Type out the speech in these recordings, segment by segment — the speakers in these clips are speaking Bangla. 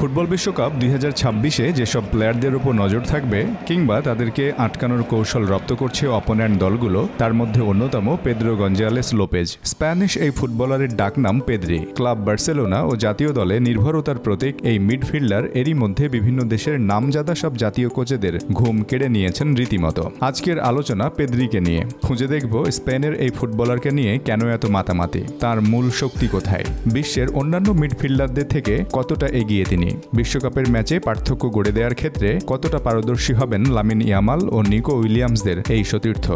ফুটবল বিশ্বকাপ দুই হাজার ছাব্বিশে যেসব প্লেয়ারদের উপর নজর থাকবে কিংবা তাদেরকে আটকানোর কৌশল রপ্ত করছে অপোনেন্ট দলগুলো, তার মধ্যে অন্যতম পেদ্রো গঞ্জালেস লোপেজ। স্প্যানিশ এই ফুটবলারের ডাকনাম পেদ্রি। ক্লাব বার্সেলোনা ও জাতীয় দলে নির্ভরতার প্রতীক এই মিডফিল্ডার এরই মধ্যে বিভিন্ন দেশের নামজাদা সব জাতীয় কোচেদের ঘুম কেড়ে নিয়েছেন রীতিমতো। আজকের আলোচনা পেদ্রিকে নিয়ে। খুঁজে দেখব স্পেনের এই ফুটবলারকে নিয়ে কেন এত মাতামাতি। তার মূল শক্তি কোথায়? বিশ্বের অন্যান্য মিডফিল্ডারদের থেকে কতটা এগিয়ে তিনি? বিশ্বকাপের ম্যাচে পার্থক্য গড়ে দেওয়ার ক্ষেত্রে কতটা পারদর্শী হবেন লামিন ইয়ামাল ও নিকো উইলিয়ামসদের এই সতীর্থ?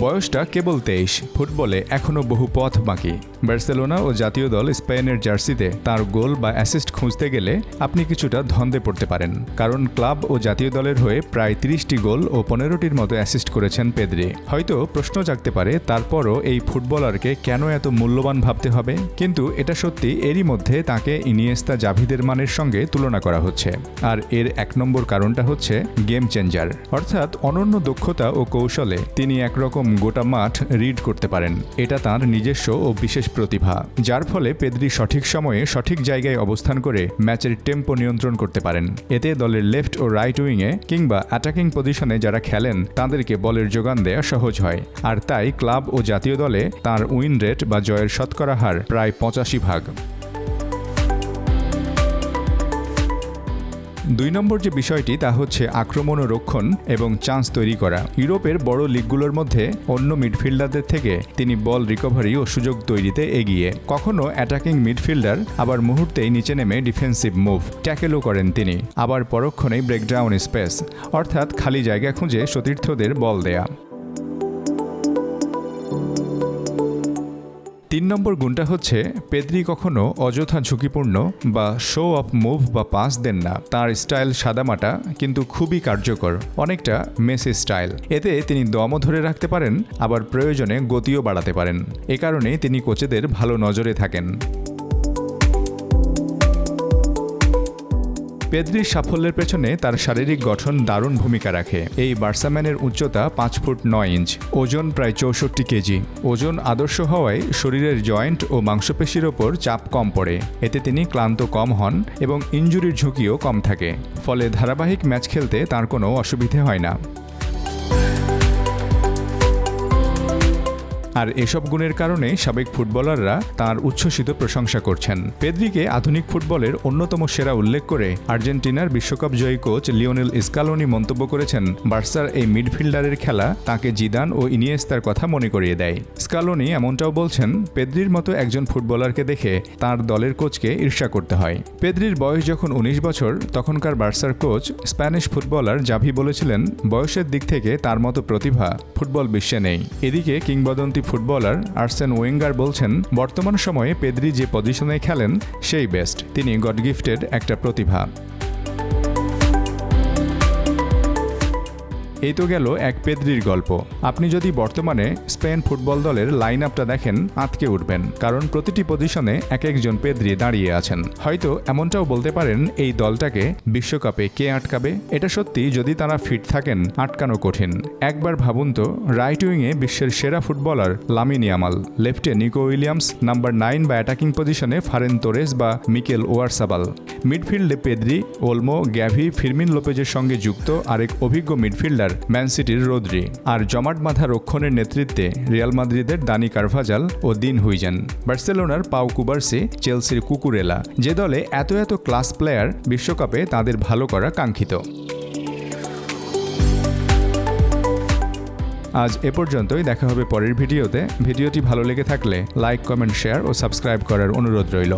বয়সটা কেবল তেইশ। ফুটবলে এখনও বহু পথ বাকি। বার্সেলোনা ও জাতীয় দল স্পেনের জার্সিতে তার গোল বা অ্যাসিস্ট খুঁজতে গেলে আপনি কিছুটা ধন্দে পড়তে পারেন। কারণ ক্লাব ও জাতীয় দলের হয়ে প্রায় তিরিশটি গোল ও পনেরোটির মতো অ্যাসিস্ট করেছেন পেদ্রি। হয়তো প্রশ্ন জাগতে পারে, তারপরও এই ফুটবলারকে কেন এত মূল্যবান ভাবতে হবে? কিন্তু এটা সত্যি এরই মধ্যে তাকে ইনিয়েস্তা জাভিদের মানের সঙ্গে তুলনা করা হচ্ছে। আর এর এক নম্বর কারণটা হচ্ছে গেম চেঞ্জার। অর্থাৎ অনন্য দক্ষতা ও কৌশলে তিনি একরকম গোটা মাঠ রিড করতে পারেন। এটা তার নিজস্ব ও বিশেষ প্রতিভা। যার ফলে পেদ্রি সঠিক সময়ে সঠিক জায়গায় অবস্থান করে ম্যাচের টেম্পো নিয়ন্ত্রণ করতে পারেন। এতে দলের লেফট ও রাইট উইংয়ে কিংবা অ্যাটাকিং পজিশনে যারা খেলেন, তাদেরকে বলের যোগান দেয়া সহজ হয়। আর তাই ক্লাব ও জাতীয় দলে তার উইন রেট বা জয়ের শতকরা হার প্রায় পঁচাশি ভাগ। দুই নম্বর যে বিষয়টি, তা হচ্ছে আক্রমণ ও রক্ষণ এবং চান্স তৈরি করা। ইউরোপের বড় লিগগুলোর মধ্যে অন্য মিডফিল্ডারদের থেকে তিনি বল রিকভারি ও সুযোগ তৈরিতে এগিয়ে। কখনো অ্যাটাকিং মিডফিল্ডার আবার মুহূর্তেই নিচে নেমে ডিফেন্সিভ মুভ, ট্যাকেলও করেন তিনি। আবার পরক্ষণেই ব্রেকডাউন স্পেস, অর্থাৎ খালি জায়গা খুঁজে সতীর্থদের বল দেয়া। তিন নম্বর গুণটা হচ্ছে, পেদ্রি কখনো অযথা ঝুঁকিপূর্ণ বা শো অফ মুভ বা পাস দেন না। তার স্টাইল সাদামাটা কিন্তু খুবই কার্যকর, অনেকটা মেসি স্টাইল এতে তিনি দমও ধরে রাখতে পারেন, আবার প্রয়োজনে গতিও বাড়াতে পারেন। এ কারণে তিনি কোচেদের ভালো নজরে থাকেন। পেদ্রির সাফল্যের পেছনে তার শারীরিক গঠন দারুণ ভূমিকা রাখে। এই বার্সাম্যানের উচ্চতা পাঁচ ফুট নয় ইঞ্চ, ওজন প্রায় চৌষট্টি কেজি। ওজন আদর্শ হওয়ায় শরীরের জয়েন্ট ও মাংসপেশির ওপর চাপ কম পড়ে। এতে তিনি ক্লান্ত কম হন এবং ইঞ্জুরির ঝুঁকিও কম থাকে। ফলে ধারাবাহিক ম্যাচ খেলতে তার কোনো অসুবিধে হয় না। আর এসব গুণের কারণে সাবেক ফুটবলাররা তার উচ্ছ্বসিত প্রশংসা করছেন। পেদ্রিকে আধুনিক ফুটবলের অন্যতম সেরা উল্লেখ করে আর্জেন্টিনার বিশ্বকাপ জয়ী কোচ লিওনেল ইস্কালোনি মন্তব্য করেছেন, বার্সার এই মিডফিল্ডারের খেলা তাকে জিদান ও ইনিয়েস্তার কথা মনে করিয়ে দেয়। স্কালোনি এমনটাও বলছেন, পেদ্রির মতো একজন ফুটবলারকে দেখে তার দলের কোচকে ঈর্ষা করতে হয়। পেদ্রির বয়স যখন উনিশ বছর, তখনকার বার্সার কোচ স্প্যানিশ ফুটবলার জাভি বলেছিলেন, বয়সের দিক থেকে তার মতো প্রতিভা ফুটবল বিশ্বে নেই। এদিকে কিংবদন্তি ফুটবলার আর্সেন ওয়েঙ্গার বলছেন, বর্তমান সময়ে পেদ্রি যে পজিশনে খেলেন, সেই বেস্ট। তিনি গড গিফটেড একটা প্রতিভা। এই তো গেল এক পেদ্রির গল্প। আপনি যদি বর্তমানে স্পেন ফুটবল দলের লাইন আপটা দেখেন আটকে উঠবেন। কারণ প্রতিটি পজিশনে এক একজন পেদ্রি দাঁড়িয়ে আছেন। হয়তো এমনটাও বলতে পারেন, এই দলটাকে বিশ্বকাপে কে আটকাবে? এটা সত্যি, যদি তারা ফিট থাকেন, আটকানো কঠিন। একবার ভাবুন তো, রাইট উইংয়ে বিশ্বের সেরা ফুটবলার লামিন ইয়ামাল, লেফটে নিকো উইলিয়ামস, নাম্বার নাইন বা অ্যাটাকিং পজিশনে ফারেন তোরেস বা মিকেল ওয়ারসাবাল। মিডফিল্ডে পেদ্রি, ওলমো, গ্যাভি, ফিরমিন লোপেজের সঙ্গে যুক্ত আরেক অভিজ্ঞ মিডফিল্ডার ম্যান সিটির রোদ্রি। আর জমাট বাঁধা রক্ষণের নেতৃত্বে রিয়াল মাদ্রিদের দানি কারভাজাল ও দিন হুইজেন। বার্সেলোনার পাও কুবার্সি, চেলসির কুকুরেলা। যে দলে এত এত ক্লাস প্লেয়ার বিশ্বকাপে তাদের ভালো করা কাঙ্ক্ষিত। আজ এ পর্যন্তই, দেখা হবে পরের ভিডিওতে। ভিডিওটি ভালো লেগে থাকলে লাইক, কমেন্ট, শেয়ার ও সাবস্ক্রাইব করার অনুরোধ রইল।